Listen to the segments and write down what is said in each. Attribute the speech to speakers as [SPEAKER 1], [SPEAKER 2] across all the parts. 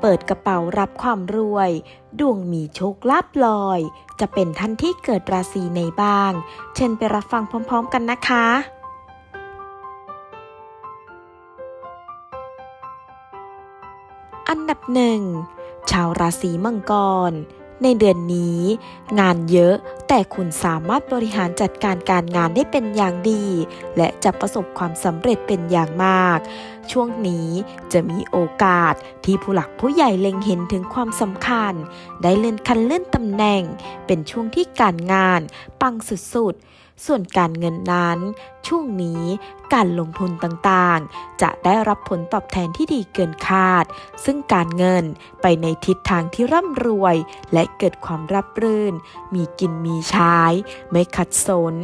[SPEAKER 1] เปิดกระเป๋ารับความรวย ดวงมีโชคลาภลอย จะเป็นท่านที่เกิดราศีในบ้าง เชิญไปรับฟังพร้อม ๆ กันนะคะอันดับหนึ่งชาวราศีมังกร ในเดือนนี้ งานเยอะแต่คุณสามารถบริหารจัดการการงานได้เป็นอย่างดี และจะประสบความสำเร็จเป็นอย่างมาก ช่วงนี้จะมีโอกาสที่ผู้หลักผู้ใหญ่เล็งเห็นถึงความสำคัญ ได้เลื่อนขั้นเลื่อนตำแหน่ง เป็นช่วงที่การงาน ปังสุดๆ ส่วนการเงินนั้น ช่วงนี้การลงทุนต่างๆ จะได้รับผลตอบแทนที่ดีเกินคาด ซึ่งการเงินไปในทิศทางที่ร่ำรวย และเกิดความรับรื่น มีกินมีใช้ ไม่ขัดสน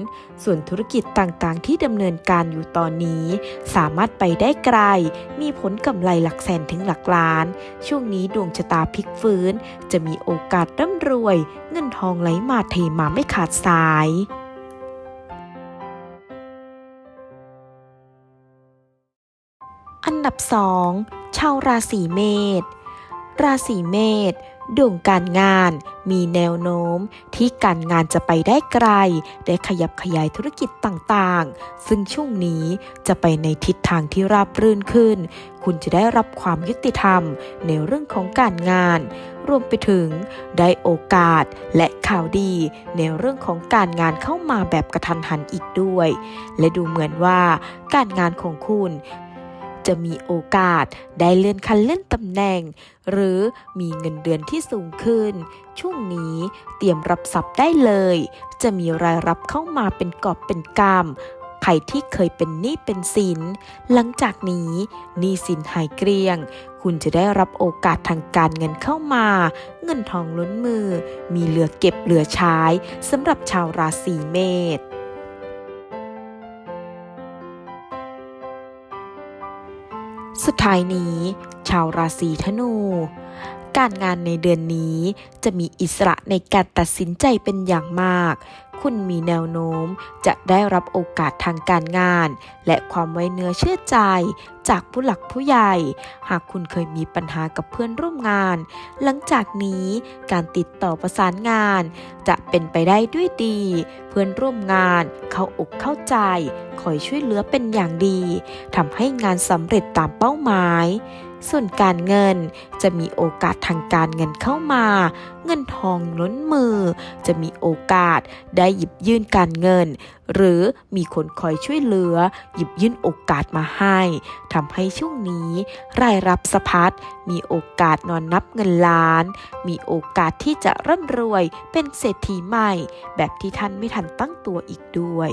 [SPEAKER 1] ส่วนธุรกิจต่างๆ ที่ดำเนินการอยู่ตอนนี้ สามารถไปได้ไกล มีผลกำไรหลักแสนถึงหลักล้าน ช่วงนี้ดวงชะตาพลิกฟื้น จะมีโอกาสร่ำรวย เงินทองไหลมาเทมาไม่ขาดสาย อันดับ2ชาวราศีเมษ ราศีเมษดวงการงานมีแนวโน้มที่การงานจะไปได้ไกล ได้ขยับขยายธุรกิจต่างๆ ซึ่งช่วงนี้จะไปในทิศทางที่ราบรื่นขึ้น คุณจะได้รับความยุติธรรมในเรื่องของการงาน รวมไปถึงได้โอกาสและข่าวดีในเรื่องของการงานเข้ามาแบบกระทันหันอีกด้วย และดูเหมือนว่าการงานของคุณ จะมีโอกาสได้เลื่อนขั้นเลื่อนตำแหน่ง หรือมีเงินเดือนที่สูงขึ้น ช่วงนี้เตรียมรับทรัพย์ได้เลย จะมีรายรับเข้ามาเป็นกอบเป็นกำใครที่เคยเป็นหนี้เป็นสิน หลังจากนี้หนี้สินหายเกลี้ยง คุณจะได้รับโอกาสทางการเงินเข้ามา เงินทองล้นมือ มีเหลือเก็บเหลือใช้สำหรับชาวราศีเมษ สุดท้ายนี้ ชาวราศีธนู การงานในเดือนนี้ จะมีอิสระในการตัดสินใจเป็นอย่างมาก คุณมีแนวโน้มจะได้รับโอกาสทางการงาน และความไว้เนื้อเชื่อใจ จากผู้หลักผู้ใหญ่ หากคุณเคยมีปัญหากับเพื่อนร่วมงาน หลังจากนี้การติดต่อประสานงาน จะเป็นไปได้ด้วยดี เพื่อนร่วมงานเข้าอกเข้าใจคอยช่วยเหลือเป็นอย่างดีทำให้งานสำเร็จตามเป้าหมาย ส่วนการเงินจะมีโอกาสทางการเงินเข้ามา เงินทองล้นมือ จะมีโอกาสได้หยิบยื่นการเงิน หรือมีคนคอยช่วยเหลือ หยิบยื่นโอกาสมาให้ทำให้ช่วงนี้ รายรับสะพัดมีโอกาสนอนนับเงินล้าน มีโอกาสที่จะร่ำรวยเป็นเศรษฐีใหม่ แบบที่ท่านไม่ทันตั้งตัวอีกด้วย